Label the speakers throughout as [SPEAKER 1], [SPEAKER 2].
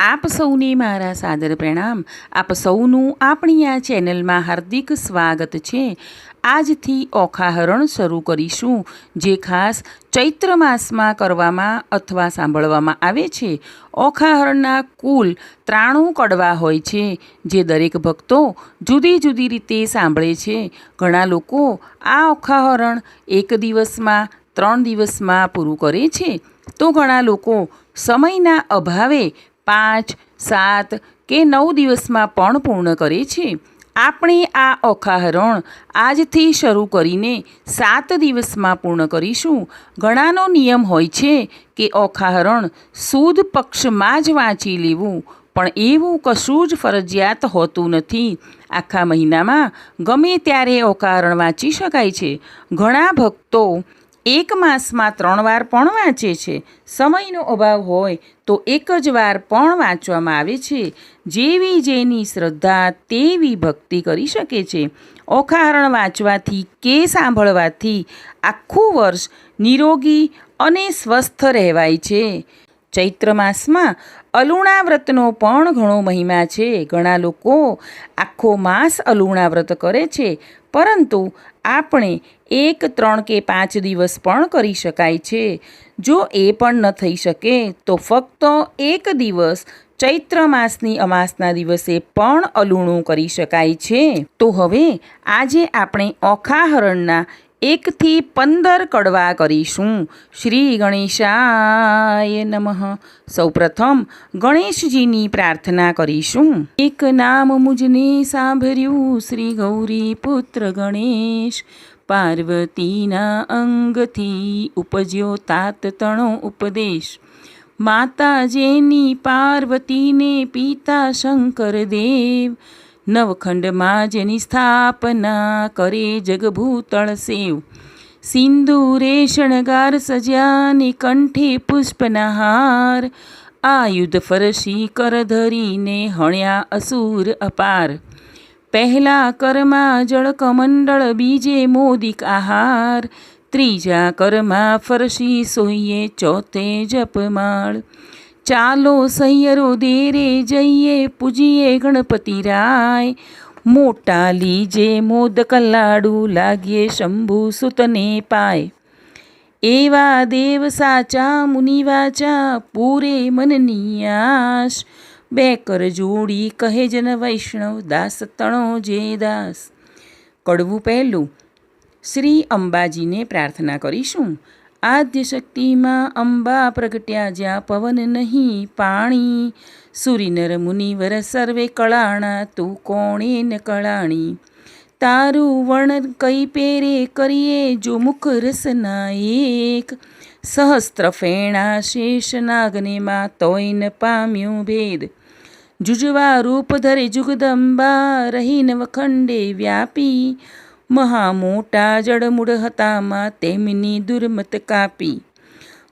[SPEAKER 1] આપ સૌને મારા સાદર પ્રણામ. આપ સૌનું આપણી આ ચેનલમાં હાર્દિક સ્વાગત છે. આજથી ઓખાહરણ શરૂ કરીશું, જે ખાસ ચૈત્ર માસમાં કરવામાં અથવા સાંભળવામાં આવે છે. ઓખાહરણના કુલ ત્રાણું કડવા હોય છે, જે દરેક ભક્તો જુદી જુદી રીતે સાંભળે છે. ઘણા લોકો આ ઓખાહરણ એક દિવસમાં, ત્રણ દિવસમાં પૂરું કરે છે. તો ઘણા લોકો સમયના અભાવે પાંચ, સાત કે નવ દિવસમાં પણ પૂર્ણ કરે છે. આપણે આ ઓખાહરણ આજથી શરૂ કરીને સાત દિવસમાં પૂર્ણ કરીશું. ઘણાનો નિયમ હોય છે કે ઓખાહરણ સુદ પક્ષમાં જ વાંચી લેવું, પણ એવું કશું જ ફરજિયાત હોતું નથી. આખા મહિનામાં ગમે ત્યારે ઓકારણ વાંચી શકાય છે. ઘણા ભક્તો એક માસમાં ત્રણ વાર પણ વાંચે છે. સમયનો અભાવ હોય તો એક જ વાર પણ વાંચવામાં આવે છે. જેવી જેની શ્રદ્ધા તેવી ભક્તિ કરી શકે છે. ઓખારણ વાંચવાથી, કે સાંભળવાથી આખું વર્ષ નિરોગી અને સ્વસ્થ રહેવાય છે. ચૈત્ર માસમાં અલુણા વ્રતનો પણ ઘણો મહિમા છે. ઘણા લોકો આખો માસ અલુણા વ્રત કરે છે. પરંતુ આપણે એક, ત્રણ કે પાંચ દિવસ પણ કરી શકાય છે. જો એ પણ ન થઈ શકે, તો ફક્ત એક દિવસ, ચૈત્ર માસની અમાસના દિવસે પણ અલૂણું કરી શકાય છે. તો હવે, આજે આપણે ઓખાહરણના એકથી પંદર કડવા કરીશું. શ્રી ગણેશાય નમઃ. સૌપ્રથમ, ગણેશજીની પ્રાર્થના કરીશું. એક નામ મુજને સાંભળ્યું, શ્રી ગૌરી પુત્ર ગણેશ. પાર્વતીના અંગથી ઉપજ્યો તાત તણો ઉપદેશ. માતા જેની પાર્વતીને પિતા શંકર દેવ નવખંડમાં જેની સ્થાપના કરે જગભૂતળ સેવ. સિંદૂરે શણગાર સજાની કંઠે પુષ્પના હાર આયુધ ફરશી કર ધરીને હણ્યા અસુર અપાર. પહેલા કરમાં જળકમંડળ બીજે મોદિક આહાર. ત્રીજા કરમાં ફરસી સોઈએ ચોથે જપમાળ ચાલો સૈયરો દેરે જઈએ, પૂજીએ ગણપતિ રાય. મોટા લીજે મોદક લાડુ લાગીએ શંભુ સુતને પાય. એવા દેવ સાચા મુનિવાચા, પૂરે મનની આશ. બે કર જોડી કહે જન વૈષ્ણવ દાસ તણો જે દાસ. કડવું પહેલું, શ્રી અંબાજીને પ્રાર્થના કરીશું. આદ્ય શક્તિમાં અંબા પ્રગટ્યા જ્યાં પવન નહીં પાણી. સુરીનર મુનિવર સર્વે કળાણા, તું કોણે ન કળાણી? તારું વર્ણન કઈ પેરે કરીએ જો મુખ રસના એક? સહસ્ત્ર ફેણા શેષ નાગને માં તોય ન પામ્યું ભેદ. જુજવા રૂપ ધરે જુગદંબા રહી નવખંડે વ્યાપી. મહા મોટા જળમૂળ હતામાં તેમની દુર્મત કાપી.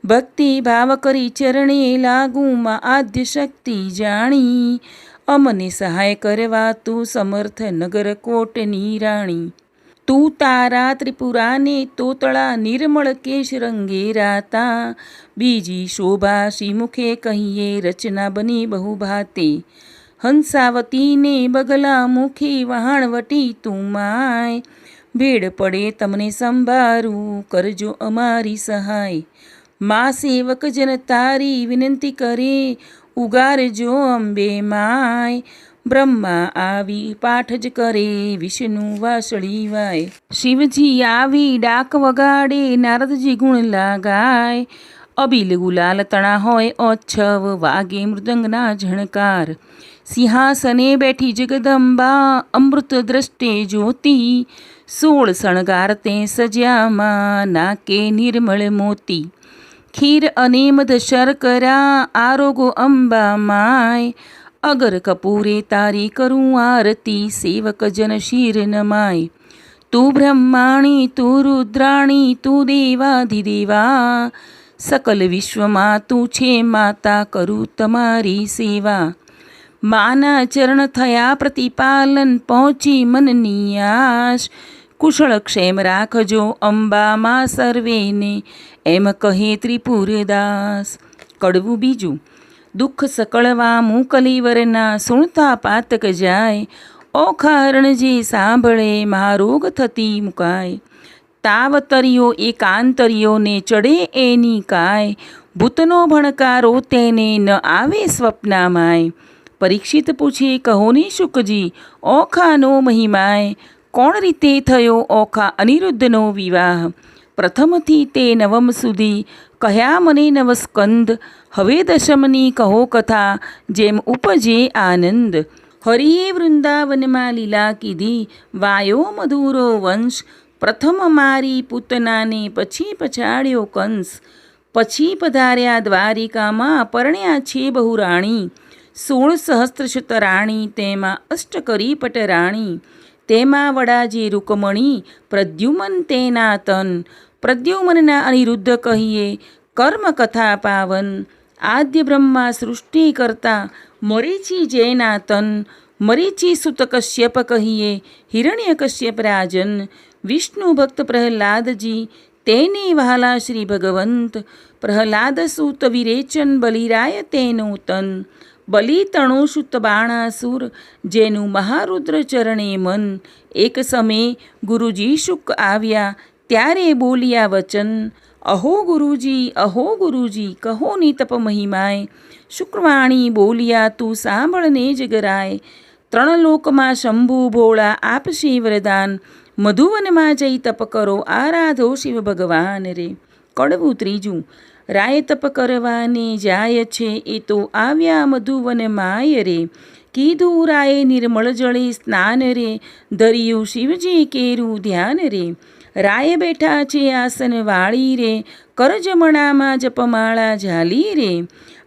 [SPEAKER 1] ભક્તિ ભાવ કરી ચરણે લાગુમાં આદ્ય શક્તિ જાણી. અમને સહાય કરવા તું સમર્થ નગર કોટની રાણી. તું તારા ત્રિપુરાને તોતળા નિર્મળ કેશ રંગે રાતા બીજી શોભા શ્રીમુખે કહીએ રચના બની બહુ ભાતે હંસાવતીને બગલા મુખી વહાણવટી તું માય ભેડ પડે તમને સંભારું કરજો અમારી સહાય મા સેવક જન તારી વિનંતી કરે ઉગારજો અંબે માય બ્રહ્મા આવી પાઠ જ કરે, વિષ્ણુ વાસળી વાય. શિવજી આવી ડાક વગાડે, નારદજી ગુણ લાગાય. અબિલ ગુલાલ તણા હોય ઓચ્છવ વાગે મૃદંગના ઝણકાર. સિંહાસને બેઠી જગદંબા, અમૃત દ્રષ્ટે જ્યોતિ. સોળ શણગાર તે સજ્યામાં નાકે નિર્મળ મોતી. ખીર અને મધ શર્કરા આરોગો અંબા માય. અગર કપૂરે તારી કરું આરતી, સેવક જન શીર નમાય. તું બ્રહ્માણી, તું રુદ્રાણી, તું દેવાધિદેવા. સકલ વિશ્વમાં તું છે માતા, કરું તમારી સેવા. માના ચરણ થયા પ્રતિપાલન, પહોંચી મનની આશ. કુશળ ક્ષેમ રાખજો અંબામાં સર્વેને, એમ કહે ત્રિપુરદાસ. કડવું બીજું દુઃખ સકળવા મૂકલીવરના સુણતા પાતક જાય. ઓખા હરણજી સાંભળે મહારોગ થતી મુકાય. તાવતરિયો એકાંતરિયોને ચડે એની કાય. ભૂતનો ભણકારો તેને ન આવે સ્વપ્નામાય. પરીક્ષિત પૂછે કહોને શુકજી, ઓખાનો મહિમાય. કોણ રીતે થયો ઓખા અનિરુદ્ધનો વિવાહ? પ્રથમથી તે નવમ સુધી કહ્યા મને નવસ્કંદ, હવે દશમની કહો કથા, જેમ ઉપજે આનંદ. હરિએ વૃંદાવનમાં લીલા કીધી, વાયો મધુરો વંશ, પ્રથમ મારી પૂતનાને પછી પછાડ્યો કંસ. પછી પધાર્યા દ્વારિકામાં પરણ્યા છે બહુ રાણી સોળ સહસ્ત્રશત રાણી તેમાં અષ્ટકરી પટરાણી. તેમાં વડાજી રૂકમણી, પ્રદ્યુમન તેના તન. પ્રદ્યુમનના અનિરુદ્ધ કહીએ કર્મકથા પાવન, આદ્ય બ્રહ્મા સૃષ્ટિ કરતા મરીચી જૈનાતન મરીચી સુત કશ્યપ કહીએ, હિરણ્ય કશ્યપ રાજન, વિષ્ણુ ભક્ત પ્રહલાદજી, તેને વહાલા શ્રી ભગવંત, પ્રહલાદ સુત વિરેચન બલિરાય તેનું તન બલિ સુત બાણાસુર, જેનું મહારુદ્ર ચરણે મન, એક સમયે ગુરુજી શુક આવ્યા ત્યારે બોલ્યા વચન, અહો ગુરુજી અહો ગુરુજી, કહો ની તપ મહિમાય. શુક્રવાણી બોલ્યા, તું સાંભળને જ ગરાય. ત્રણ લોકમાં શંભુ ભોળા આપશે વરદાન. મધુવનમાં જઈ તપ કરો, આરાધો શિવ ભગવાન રે. કડવું ત્રીજું, રાય તપ કરવાને જાય છે, એ તો આવ્યા મધુવન માય રે. કીધું રાય નિર્મળ જળે સ્નાન રે, ધર્યું શિવજી કેરું ધ્યાન રે. રાય બેઠા છે આસન વાળી રે કરજમણામાં જપમાળા ઝાલી રે.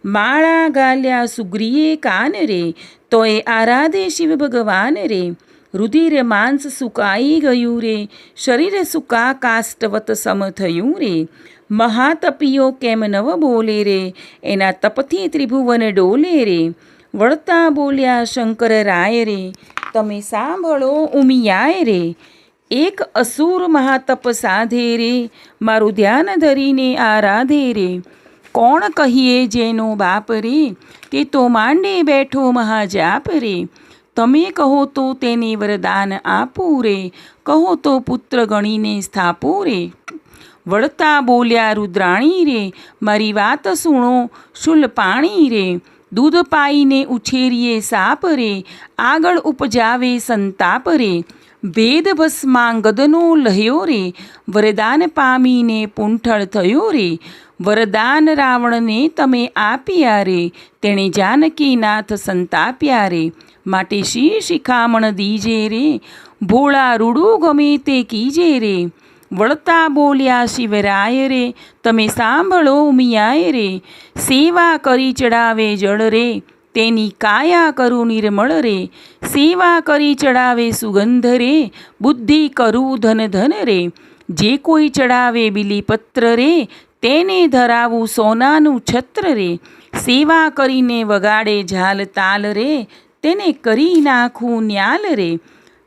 [SPEAKER 1] માળા ગાલ્યા સુગ્રીએ કાન રે, તોય આરાધે શિવ ભગવાન રે. રુધિર માંસ સુકાઈ ગયું રે, શરીર સુકા કાષ્ટવત સમ થયું રે. મહાતપીઓ કેમ નવ બોલે રે, એના તપથી ત્રિભુવન ડોલે રે. વળતા બોલ્યા શંકર રાય રે, તમે સાંભળો ઉમિયાય રે. એક અસુર મહાતપ સાધે રે મારું ધ્યાન ધરીને આરાધે રે કોણ કહીએ જેનો બાપ રે, તે તો માંડે બેઠો મહાજાપ રે. તમે કહો તો તેને વરદાન આપું રે, કહો તો પુત્ર ગણીને સ્થાપું રે. વળતા બોલ્યા રુદ્રાણી રે, મારી વાત સુણો, શુલ પાણી રે. દૂધ પાઈને ઉછેરીએ સાપ રે, આગળ ઉપજાવે સંતાપ રે. ભેદ ભસ્માંગદનો લહ્યો રે વરદાન પામીને પૂંઠળ થયો રે વરદાન રાવણને તમે આપ્યા રે તેણે જાનકીનાથ સંતાપ્યા રે માટે શી શિખામણ દીજે રે? ભોળા રૂડું ગમે તે કીજે રે? વળતા બોલ્યા શિવરાય રે, તમે સાંભળો મિયાય રે. સેવા કરી ચડાવે જળ રે. તેની કાયા કરું નિર્મળ રે, સેવા કરી ચડાવે સુગંધ રે, બુદ્ધિ કરું ધન ધન રે. જે કોઈ ચડાવે બિલીપત્ર રે, તેને ધરાવું સોનાનું છત્ર રે. સેવા કરીને વગાડે ઝાલ તાલ રે, તેને કરી નાખું ન્યાલ રે.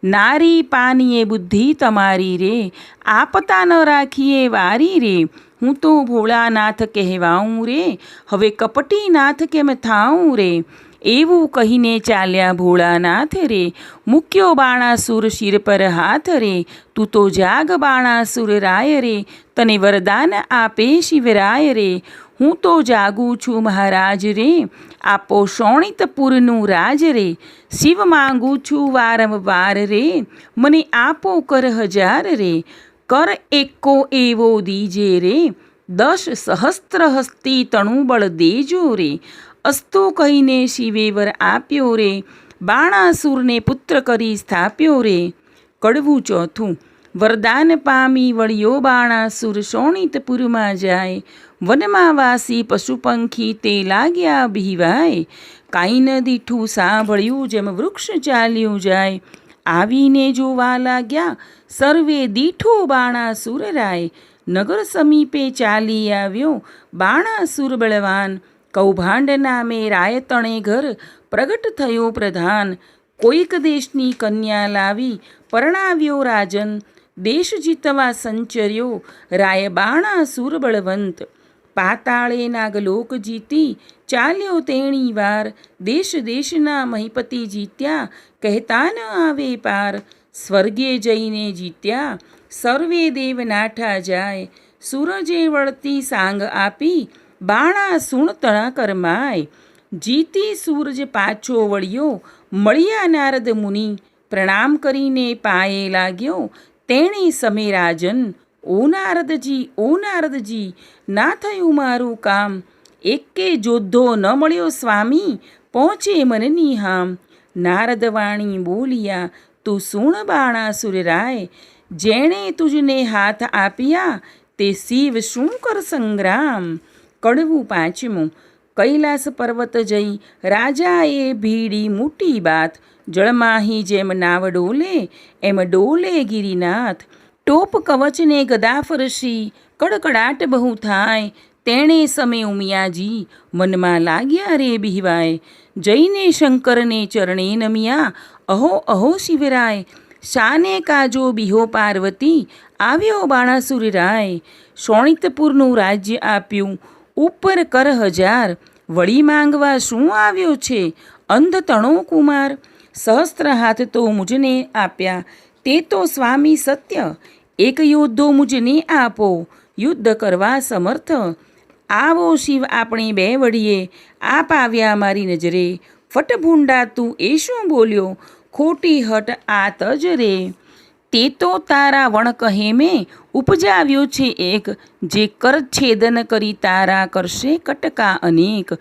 [SPEAKER 1] નારી પાનીએ બુદ્ધિ તમારી રે, આપતા ન રાખીએ વારી રે. હું તો ભોળાનાથ કહેવાઉં રે, હવે કપટીનાથ કેમ થાઉં રે? એવું કહીને ચાલ્યા ભોળાનાથ રે, મૂક્યો બાણાસુર શિર પર હાથ રે, તું તો જાગ બાણાસુર રાય રે, તને વરદાન આપે શિવરાય રે. હું તો જાગું છું મહારાજ રે, આપો શોણિતપુરનું રાજ રે. શિવ માંગું છું વારંવાર રે, મને આપો કર હજાર રે. કર એકો એવો દીજે રે. દશ સહસ્ત્ર હસ્તી તણુબળ દેજો રે. અસ્તુ કહીને શિવે વર આપ્યો રે. બાણાસુરને પુત્ર કરી સ્થાપ્યો રે. કડવું ચોથું, વરદાન પામી વળ્યો બાણાસુર શોણિતપુરમાં જાય. વનમાં વાસી પશુપંખી તે લાગ્યા ભીવાય કાંઈ ન દીઠું સાંભળ્યું જેમ વૃક્ષ ચાલ્યું જાય. આવીને જોવા લાગ્યા. સર્વે દીઠો બાણાસુર રાય. નગર સમીપે ચાલી આવ્યો. બાણાસુર બળવાન. કૌભાંડ નામે રાયતણે ઘર. પ્રગટ થયો પ્રધાન. કોઈક દેશની કન્યા લાવી. પરણાવ્યો રાજન. દેશ જીતવા સંચર્યો. રાય બાણાસુર બળવંત. પાતાળે નાગલોક જીતી, ચાલ્યો તેણી વાર. દેશ દેશના મહિપતિ જીત્યા, કહેતા ન આવે પાર. સ્વર્ગે જઈને જીત્યા, સર્વે દેવ નાઠા જાય. સૂરજે વળતી સાંગ આપી, બાણા સુણ તણા કરમાય જીતી સૂરજ પાછો વળ્યો, મળ્યા નારદ મુનિ. પ્રણામ કરીને પાયે લાગ્યો, તેણે સમે રાજન ઓ નારદજી ઓ નારદજી ના થયું મારું કામ. એકે જોધો ન મળ્યો સ્વામી, પહોંચે મને નિહામ. નારદ નારદવાણી બોલિયા, તું સુણ બાણાસુર રાય. જેણે તુજને હાથ આપ્યા, તે શિવ શું કર સંગ્રામ? કડવું પાંચમું. કૈલાસ પર્વત જઈ, રાજાએ ભીડી મોટી બાત જળમાહી જેમ નાવ ડોલે, એમ ડોલે ગિરિનાથ. ટોપ કવચને ગદા ફરશી કડકડાટ બહુ થાય, તેણે સમે ઉમિયાજી, મનમાં લાગ્યા રે બિહવાય. જઈને શંકરને ચરણે નમિયા, અહો અહો શિવરાય, શાને કાજો બિહો પાર્વતી, આવ્યો બાણાસુર રાય. શોણિતપુરનું રાજ્ય આપ્યું, ઉપર કર હજાર, વળી માંગવા શું આવ્યો છે? અંધ તણો કુમાર, સહસ્ત્ર હાથ તો મુજને આપ્યા. તે તો સ્વામી સત્ય. એક યોદ્ધો મુજને આપો. યુદ્ધ કરવા સમર્થ. આવો શિવ આપણે બે વળીએ આપ આવ્યા મારી નજરે. ફટભૂંડા તું એ શું બોલ્યો? ખોટી હટ આ તજ રે. તે તો તારા વણ કહે મેં ઉપજાવ્યો છે એક. જે કર છેદન કરી તારા કરશે કટકા અનેક.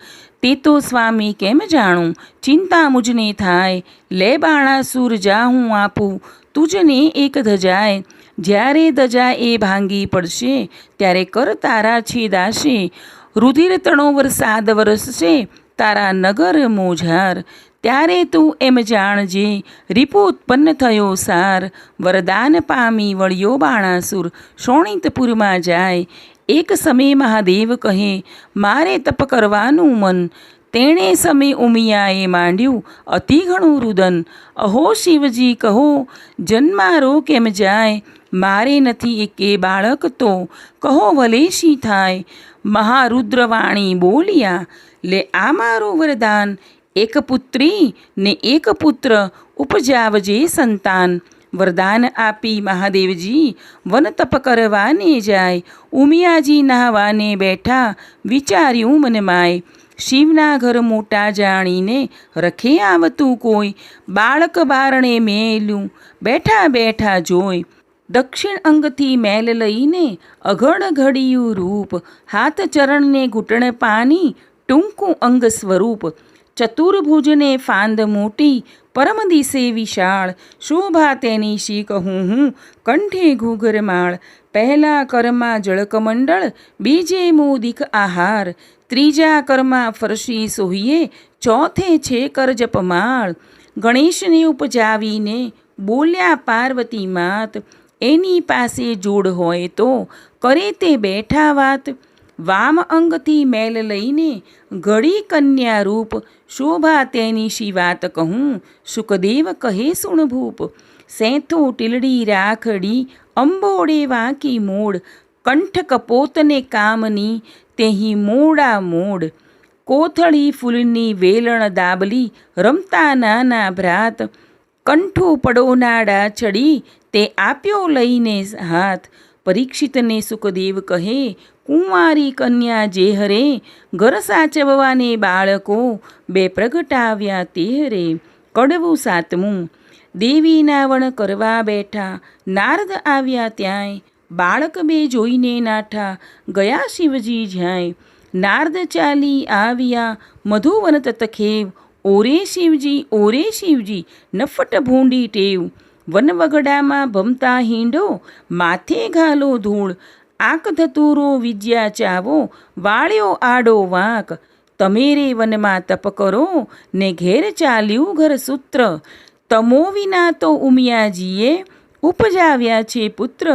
[SPEAKER 1] તે તો સ્વામી કેમ જાણું? ચિંતા મુજને થાય. લે બાણાસુર જા હું આપું. તુજને એક ધજાય. જ્યારે ધજા એ ભાંગી પડશે, ત્યારે કર તારા છેદાશે. રુધિર તણો વરસાદ વરસશે, તારા નગર મોઝાર ત્યારે તું એમ જાણજે, રીપો ઉત્પન્ન થયો સાર. વરદાન પામી વળ્યો બાણાસુર, શોણિતપુરમાં જાય. એક સમય મહાદેવ કહે, મારે તપ કરવાનું મન. તેણે સમય ઉમિયાએ માંડ્યું, અતિ ઘણું રુદન. અહો શિવજી કહો, જન્મારો કેમ જાય? મારે નથી એકે બાળક તો. કહો વલેશી થાય? મહારુદ્રવાણી બોલ્યા, લે આ મારું વરદાન. એક પુત્રી ને એક પુત્ર ઉપજાવજે સંતાન. વરદાન આપી મહાદેવજી, વન તપ કરવાને જાય. ઉમિયાજી નહાવાને બેઠા, વિચાર્યું મનમાય શિવના ઘર મોટા જાણીને રખે આવતું કોઈ. બાળક બારણે મેલ્યું, બેઠા બેઠા જોઈ. દક્ષિણ અંગથી મેલ લઈને અઘડ ઘડિયું રૂપ, હાથ ચરણને ઘૂંટણ પાની ટૂંકું અંગ સ્વરૂપ. ચતુર્ભુજને ફાંદ મોટી, પરમ દિશે વિશાળ. શોભા તેની શી કહું હું, કંઠે ઘૂઘરમાળ. પહેલા કરમાં જળકમંડળ, બીજે મોદિક આહાર. ત્રીજા કરમાં ફરશી સોહીએ, ચોથે છે કરજપમાળ. ગણેશને ઉપજાવીને બોલ્યા પાર્વતી માત, એની પાસે જોડ હોય તો કરે તે બેઠા વાત. વામ અંગથી મેલ લઈને ઘડી કન્યા રૂપ, શોભા તેની શી વાત કહું? સુખદેવ કહે સુણભૂપ. સેંથો ટીલડી રાખડી અંબોડે વાંકી મૂળ કંઠ કપોતને કામની તેહી મોડા મોડ. કોથળી ફૂલની વેલણ દાબલી રમતા નાના ભ્રાત. કંઠું પડોનાડા ચડી તે આપ્યો લઈને હાથ. પરીક્ષિતને સુખદેવ કહે, કુંવારી કન્યા જે હરે, ઘર સાચવવાને બાળકો, બે પ્રગટાવ્યા તે હરે કડવું સાતમું. દેવીના વણ કરવા બેઠા, નારદ આવ્યા ત્યાંય. બાળક બે જોઈને નાઠા, ગયા શિવજી જ્યાંય નારદ ચાલી આવ્યા મધુવન તતખેવ ઓરે શિવજી ઓરે શિવજી, નફટ ભૂંડી ટેવ વનવગડામાં ભમતા હિંડો, માથે ઘાલો ધૂળ, આંક ધતુરો વિદ્યા ચાવો, વાળ્યો આડો વાંક, તમે રે વનમાં તપ કરો, ને ઘેર ચાલ્યું ઘર સૂત્ર, તમો વિના તો ઉમિયાજીએ ઉપજાવ્યા છે પુત્ર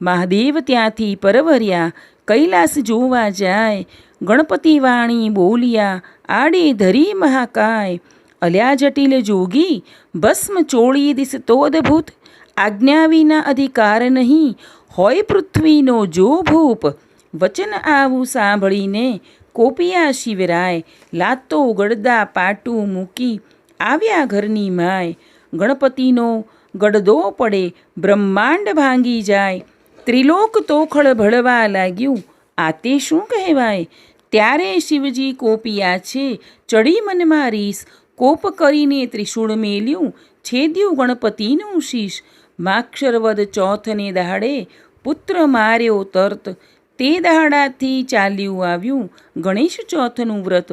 [SPEAKER 1] મહાદેવ ત્યાંથી પરવર્યા, કૈલાસ જોવા જાય, ગણપતિ વાણી બોલ્યા, આડે ધરી મહાકાય, અલ્યા જટિલ જોગી, ભસ્મ ચોળી દિશ તો અદભૂત આજ્ઞા વિના અધિકાર નહીં, હોય પૃથ્વીનો જો ભૂપ, વચન આવું સાંભળીને કોપિયા શિવરાય, લાતો ગડદા પાટું મૂકી, આવ્યા ઘરની માય, ગણપતિનો ગડદો પડે, બ્રહ્માંડ ભાંગી જાય ત્રિલોક તોખળ ભળવા લાગ્યું આ તે શું કહેવાય? ત્યારે શિવજી કોપિયા છે, ચડી મનમાં રીસ. કોપ કરીને ત્રિશૂળ મેલ્યું, છેદ્યું ગણપતિનું શીશ. માક્ષરવદ ચોથને દાડે પુત્ર માર્યો તરત. તે દાડાથી ચાલ્યું આવ્યું ગણેશ ચોથનું વ્રત.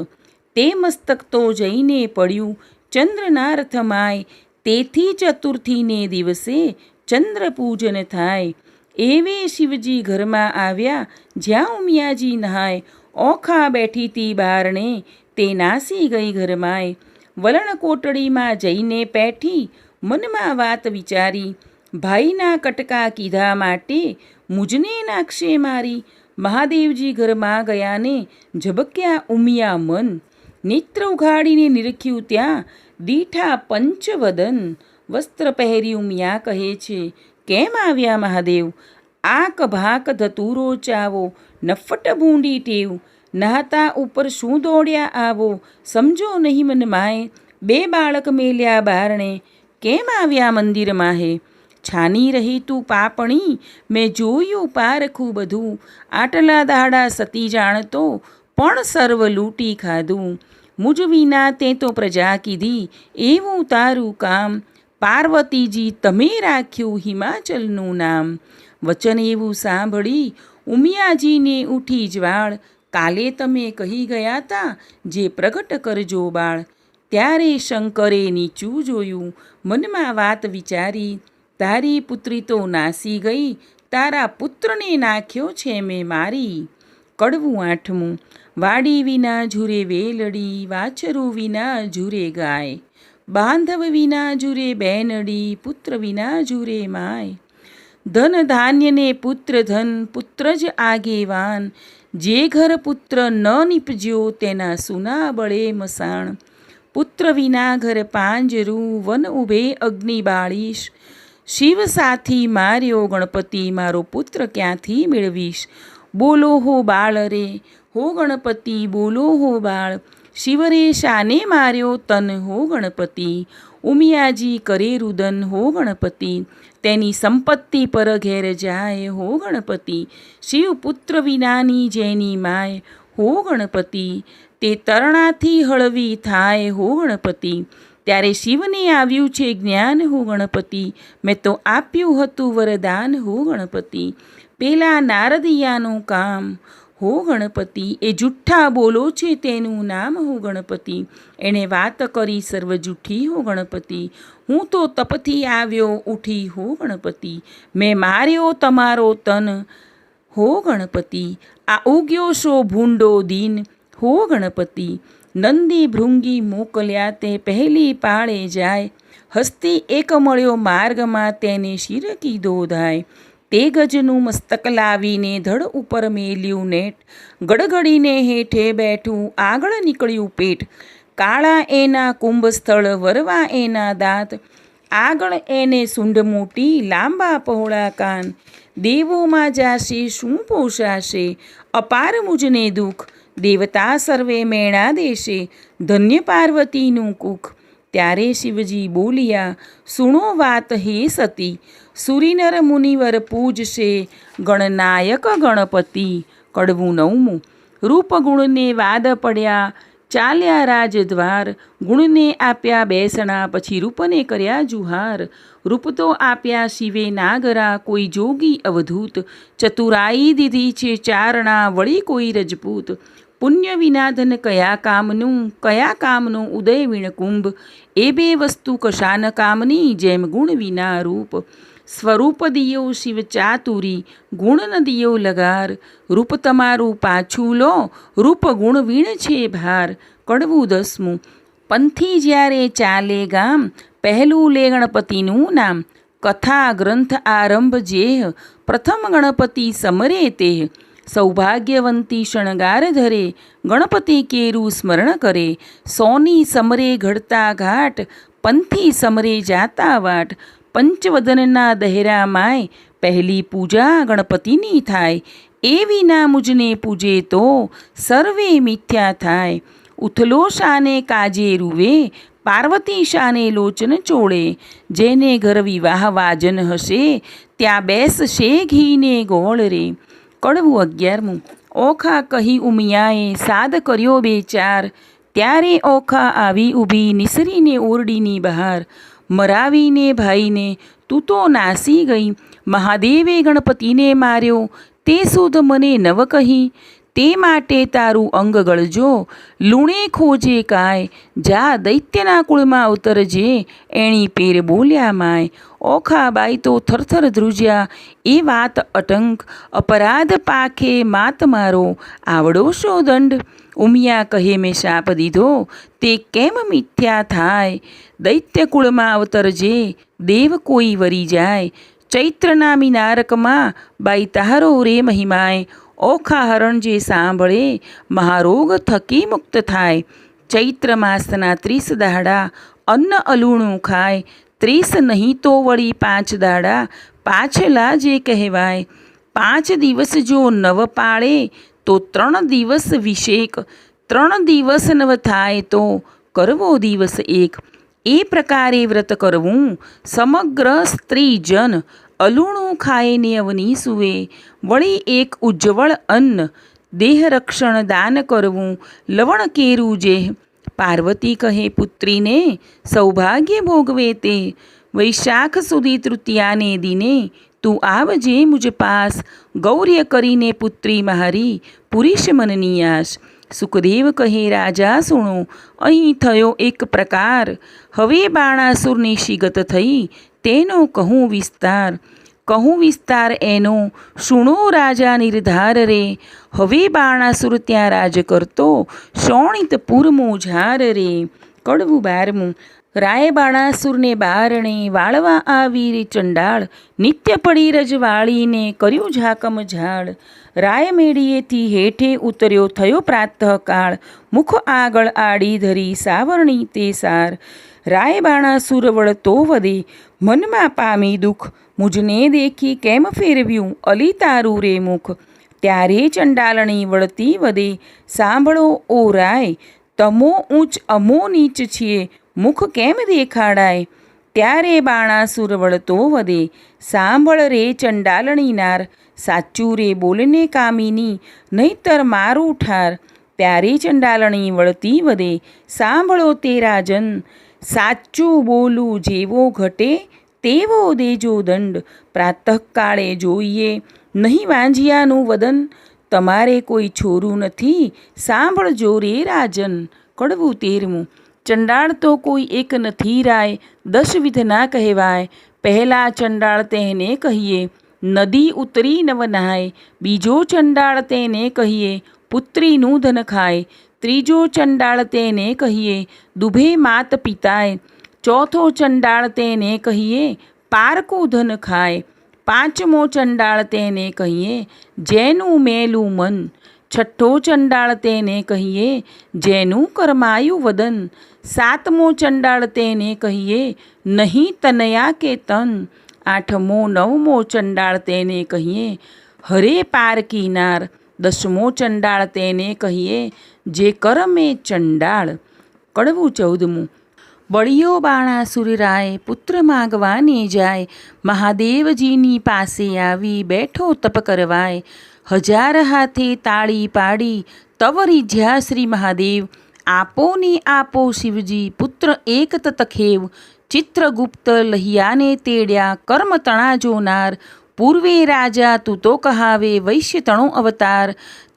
[SPEAKER 1] તે મસ્તક તો જઈને પડ્યું ચંદ્રના માય તેથી ચતુર્થીને દિવસે ચંદ્ર પૂજન થાય. એવે શિવજી ઘરમાં આવ્યા, જ્યાં ઉમિયાજી નહાય, ઓખા બેઠી તી બારણે, તે નાસી ગઈ ઘરમાંય. વલણ કોટડીમાં જઈને પેઠી મનમાં વાત વિચારી, ભાઈના કટકા કીધા માટે મુજને નાખશે મારી. મહાદેવજી ઘરમાં ગયાને ઝબક્યા ઉમિયા મન. નેત્ર ઉઘાડીને નિરખ્યું ત્યાં દીઠા પંચવદન. વસ્ત્ર પહેરી ઉમિયા કહે છે કેમ આવ્યા મહાદેવ? આક ભાક ધતુરો ચાવો, નફટ ભૂંડી ટેવ. નહાતા ઉપર શું દોડ્યા આવો? સમજો નહીં મન માય બે બાળક મેલ્યા બારણે. કેમ આવ્યા મંદિર માહે? છાની રહી તું પાપણી, મેં જોયું પારખું બધું આટલા દાડા સતી જાણતો, પણ સર્વ લૂંટી ખાધું. મુજ વિના તે તો પ્રજા કીધી, એવું તારું કામ. પાર્વતીજી તમે રાખ્યું હિમાચલનું નામ. વચન એવું સાંભળી, ઉમિયાજીને ઉઠી જ્વાળ. કાલે તમે કહી ગયા હતા જે પ્રગટ કરજો બાળ. ત્યારે શંકરે નીચું જોયું, મનમાં વાત વિચારી, તારી પુત્રી તો નાસી ગઈ, તારા પુત્રને નાખ્યો છે મેં મારી. કડવું આઠમું, વાડી વિના ઝૂરે વેલડી, વાછરું વિના ઝૂરે ગાય. બાંધવ વિના જુરે બેનડી, પુત્ર વિના જુરે માય. ધન ધાન્યને પુત્ર ધન, પુત્ર જ આગેવાન. જે ઘર પુત્ર ન નીપજ્યો તેના સુના બળે મસાણ. પુત્ર વિના ઘર પાંજરું, વન ઉભે અગ્નિ બાળીશ. શિવ સાથી માર્યો ગણપતિ, મારો પુત્ર ક્યાંથી મેળવીશ? બોલો હો બાળ રે હો ગણપતિ, બોલો હો બાળ. શિવરે શાને માર્યો તન હો ગણપતિ? ઉમિયાજી કરે રુદન હો ગણપતિ? તેની સંપત્તિ પર ઘેર જાય હો ગણપતિ? શિવ પુત્ર વિનાની જેની માય હો ગણપતિ? તે તરણાથી હળવી થાય હો ગણપતિ? ત્યારે શિવને આવ્યું છે જ્ઞાન હો ગણપતિ? મેં તો આપ્યું હતું વરદાન હો ગણપતિ? પેલા નારદિયાનું કામ હો ગણપતિ, એ જુઠ્ઠા બોલો છે તેનું નામ હો ગણપતિ. એણે વાત કરી સર્વ જુઠ્ઠી હો ગણપતિ. હું તો તપથી આવ્યો ઉઠી હો ગણપતિ. મેં માર્યો તમારો તન હો ગણપતિ. આ ઉગ્યો શો ભૂંડો દિન હો ગણપતિ. નંદી ભૃંગી મોકલ્યા તે પહેલી પાળે જાય. હસ્તી એક મળ્યો માર્ગમાં તેને શિર કીધો ધાય તે ગજનું મસ્તક લાવીને ધડ ઉપર મેલ્યું નેટ. ગડગડીને હેઠે બેઠું આગળ નીકળ્યું પેટ. કાળા એના કુંભ સ્થળ વરવા એના દાંત. આગળ એને સૂંઢ મોટી, લાંબા પહોળા કાન. દેવોમાં જાશે, શું પોષાશે? અપાર મુજને દુઃખ. દેવતા સર્વે મેણા દેશે. ધન્ય પાર્વતીનું કુખ. ત્યારે શિવજી બોલ્યા, સુણો વાત હે સતી. સુરીનર મુનિવર પૂજશે ગણનાયક ગણપતિ. કડવું નવમું. રૂપ ગુણને વાદ પડ્યા. ચાલ્યા રાજદ્વાર. ગુણને આપ્યા બેસણા. પછી રૂપને કર્યા જુહાર. રૂપ તો આપ્યા શિવે નાગરા. કોઈ જોગી અવધૂત. ચતુરાઈ દીધી છે ચારણા. વળી કોઈ રજપૂત. પુણ્ય વિનાધન કયા કામનું? કયા કામનું ઉદય વીણકુંભ? એ બે વસ્તુ કશાન કામની? જેમ ગુણ વિના રૂપ. સ્વરૂપ દિયો શિવ ચાતુરી ગુણ દિયો લગાર. રૂપ તમારું પાછું લો, રૂપ ગુણ વીણ છે ભાર. કડવું દસમું, પંથી જ્યારે ચાલે ગામ, પહેલું લે ગણપતિનું નામ. કથા ગ્રંથ આરંભ જેહ, પ્રથમ ગણપતિ સમરે તે સૌભાગ્યવંતી શણગાર ધરે, ગણપતિ કેરું સ્મરણ કરે. સોની સમરે ઘડતા ઘાટ, પંથી સમરે જાતા વાટ. પંચવદનના દહેરા માય પહેલી પૂજા ગણપતિની થાય એ વિના મુજને પૂજે તો સર્વે મિથ્યા થાય. ઉથલો શાને કાજે રૂવે, પાર્વતી શાને લોચન ચોળે. જેને ઘર વિવાહ વાજન હશે, ત્યાં બેસશે ઘીને ગોળ રે. કડવું અગિયારમું. ઓખા કહી ઉમિયાએ સાદ કર્યો બે ચાર. ત્યારે ઓખા આવી ઊભી નિસરીને ઓરડીની બહાર. મરાવીને ભાઈને તું તો નાસી ગઈ. મહાદેવે ગણપતિને માર્યો. તે સુધ મને નવ કહી. તે માટે તારું અંગ ગળજો. લૂણે ખોજે કાય જા દૈત્યના કુળમાં અવતરજે એણી પેર બોલ્યા માય. ઓખા બાઈ તો થરથર ધ્રુજ્યા. એ વાત અટંક. અપરાધ પાખે માત મારો. આવડો શો દંડ? ઉમિયા કહે મેં શાપ દીધો. તે કેમ મિથ્યા થાય? દૈત્ય કુળમાં અવતરજે દેવ કોઈ વરી જાય. ચૈત્રના મિનારકમાં બાઈ તારો રે મહિમાય. ઓખા હરણજી સાંભળે, મહારોગ થકી મુક્ત થાય. ચૈત્ર માસના ત્રીસ દાડા, અન્ન અલૂણું ખાય. ત્રીસ નહીં તો વળી પાંચ દાડા, પાછલા જે કહેવાય. પાંચ દિવસ જો નવ પાળે, તો ત્રણ દિવસ વિષેક ત્રણ દિવસ નવ થાય તો કરવો દિવસ એક. એ પ્રકારે વ્રત કરવું સમગ્ર સ્ત્રીજન અલુણું ખાઈને અવની સુવે. વળી એક ઉજ્જવળ અન્ન દેહરક્ષણ દાન કરવું લવણ કેરું જે. પાર્વતી કહે પુત્રીને, સૌભાગ્ય ભોગવે તે. વૈશાખ સુધી તૃતીયાને દિને તું આવજે મુજ પાસ. ગૌર્ય કરીને પુત્રી મારી પુરુષ મનની આશ. સુખદેવ કહે, રાજા સુણો, અહીં થયો એક પ્રકાર. હવે બાણાસુરની શિગત થઈ તેનો કહું વિસ્તાર કહું વિસ્તાર એનો, સુણો રાજા નિર્ધાર રે, હવે બાણાસુર ત્યાં રાજ કરતો શોણિતપુરમું ઝાર રે, કડવું બારમું, રાય બાણાસુરને બારણે, વાળવા આવી રે ચંડાળ, નિત્ય પડી રજવાળીને કર્યું ઝાકમ ઝાડ રાય મેળીએથી હેઠે ઉતર્યો થયો પ્રાતઃકાળ, મુખ આગળ આડી ધરી સાવરણી તે સાર રાય સુરવળ તો વદે મનમાં પામી દુઃખ, મુજને દેખી કેમ ફેરવ્યું અલી તારું રે મુખ? ત્યારે ચંડાલણી વળતી વદે, સાંભળો ઓ રાય, તમો ઊંચ અમો નીચ છીએ મુખ કેમ દેખાડાય? ત્યારે બાણાસુર વળતો વદે સાંભળ રે ચંડાલણી નાર, સાચું રે બોલને કામીની, નહીતર મારું ઠાર. ત્યારે ચંડાલણી વળતી વદે, સાંભળો તે રાજન સાચું બોલું જેવો ઘટે, તેવો દેજો દંડ. પ્રાતઃકાળે જોઈએ નહીં વાંજિયાનું વદન. તમારે કોઈ છોરું નથી. સાંભળજો રે રાજન, કડવું તેરમું. ચંડાળ તો કોઈ એક નથી રાય દશવિધ ના કહેવાય. પહેલાં ચંડાળ તેને કહીએ, નદી ઉતરી નવ નહાય બીજો ચંડાળ તેને કહીએ, પુત્રીનું ધન ખાય. ત્રીજો ચંડાળ તેને કહીએ, દુભે માત પિતાય. ચોથો ચંડાળ તેને કહીએ, પારકું ધન ખાય. પાંચમો ચંડાળ તેને કહીએ, જેનું મેલું મન. છઠ્ઠો ચંડાળ તેને કહીએ, જેનું કરમાયું વદન. સાતમો ચંડાળ તેને કહીએ, નહીં તનયા કે તન. આઠમો, નવમો ચંડાળ તેને કહીએ, હરે પાર કિનાર દસમો ચંડાળ તેને કહીએ જે કરમે ચંડાળ, કડવું ચૌદમું. બળિયો બાણાસુરરાય પુત્ર માગવાને જાય, મહાદેવજીની પાસે આવી બેઠો તપ કરવાય. હજાર હાથે તાળી પાડી તવરી જ્યા શ્રી મહાદેવ. આપો ને આપો શિવજી, પુત્ર એક તતખેવ ચિત્રગુપ્ત લહિયાને તેડ્યા કર્મ તણા જોનાર પૂર્વે રાજા તું તો કહાવે વૈશ્ય તણો અવતાર.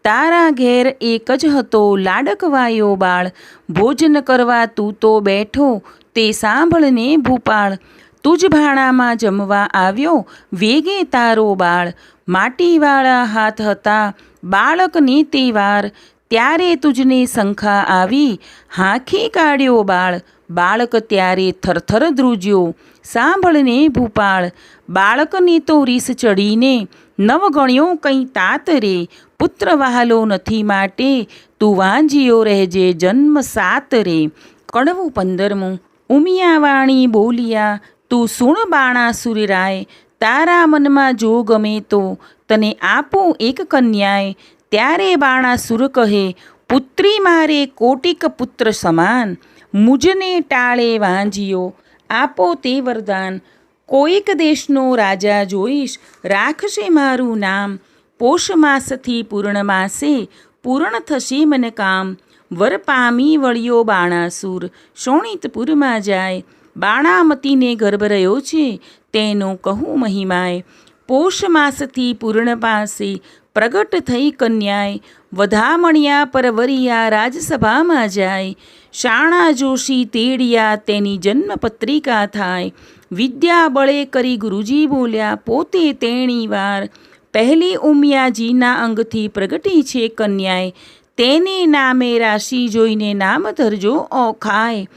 [SPEAKER 1] તારા ઘેર એક જ હતો લાડકવાયો બાળ. ભોજન કરવા તું તો બેઠો, તે સાંભળને ભૂપાળ. તુજ ભાણામાં જમવા આવ્યો, વેગે તારો બાળ. માટીવાળા હાથ હતા, બાળકની તે વાર. ત્યારે તુજને શંખા આવી, હાંખી કાઢ્યો બાળ. બાળક ત્યારે થરથર ધ્રુજ્યો, સાંભળને ભૂપાળ. બાળકની તો રીસ ચડીને નવ ગણ્યો કંઈ તાત રે. પુત્ર વહાલો નથી માટે. તું વાંજીઓ રહેજે, જન્મ સાત રે. કડવું પંદરમું. ઉમિયા વાણી બોલિયા, તું સુણ બાણા સુરરાય તારા મનમાં જો ગમે તો. તને આપું એક કન્યાએ ત્યારે બાણાસુર કહે, પુત્રી મારે કોટિક પુત્ર સમાન. મુજને ટાળે વાંજીઓ આપો તે વરદાન. કોઈક દેશનો રાજા જોઈશ, રાખશે મારું નામ. પોષ માસથી પૂર્ણ માસે પૂર્ણ થશે મને કામ. વર પામી વળ્યો બાણાસુર, શોણિતપુરમાં જાય. બાણામતીને ગર્ભ રહ્યો છે, તેનો કહું મહિમાય પોષ માસથી પૂર્ણ પાસે પ્રગટ થઈ કન્યાએ વધામણિયા પરવરિયા રાજસભામાં જાય. શાણા જોશી તેડિયા તેની જન્મપત્રિકા થાય. વિદ્યા બળે કરી ગુરુજી બોલ્યા, પોતે તેણી વાર. પહેલી ઉમિયાજીના અંગથી પ્રગટી છે કન્યાએ તેને નામે રાશિ જોઈને નામ ધરજો ઓખાય.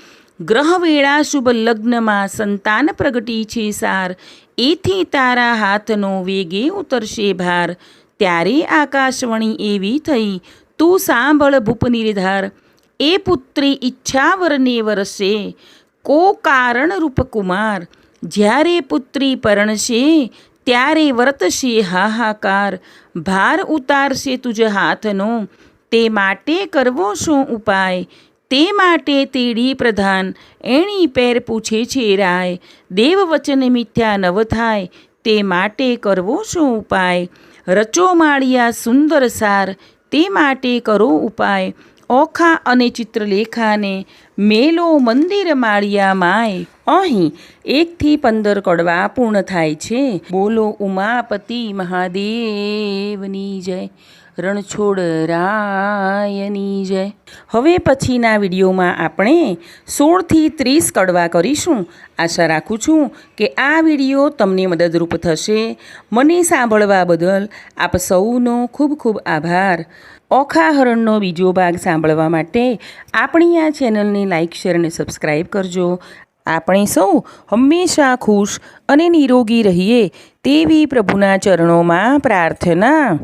[SPEAKER 1] ગ્રહવેળા શુભ લગ્નમાં સંતાન પ્રગટી છે સાર. એથી તારા હાથનો વેગે ઉતરશે ભાર. ત્યારે આકાશવાણી એવી થઈ, તું સાંભળ ભૂપનિર્ધાર, એ પુત્રી ઈચ્છાવરને વરસે, કો કારણ રૂપકુમાર, જ્યારે પુત્રી પરણશે, ત્યારે વર્તશે હાહાકાર, ભાર ઉતારશે તુજ હાથનો, તે માટે કરવો શું ઉપાય, તે માટે તેડી પ્રધાન, એણી પેર પૂછે છે રાય દેવ વચન મિથ્યા નવ થાય, તે માટે કરવો શું ઉપાય રચો માળિયા સુંદર સાર, તે માટે કરો ઉપાય. ઓખા અને ચિત્રલેખાને મેલો મંદિર માળિયા માય. અહીં એકથી પંદર કડવા પૂર્ણ થાય છે. બોલો ઉમાપતિ મહાદેવની જય. રણછોડ રાયની જય. હવે પછીના વિડીયોમાં આપણે સોળથી ત્રીસ કડવા કરીશું. આશા રાખું છું કે આ વીડિયો તમને મદદરૂપ થશે. મને સાંભળવા બદલ આપ સૌનો ખૂબ ખૂબ આભાર. ઓખા હરણનો બીજો ભાગ સાંભળવા માટે આપણી આ ચેનલને લાઇક શેર અને સબસ્ક્રાઈબ કરજો. આપણે સૌ હંમેશા ખુશ અને નિરોગી રહીએ તેવી પ્રભુના ચરણોમાં પ્રાર્થના.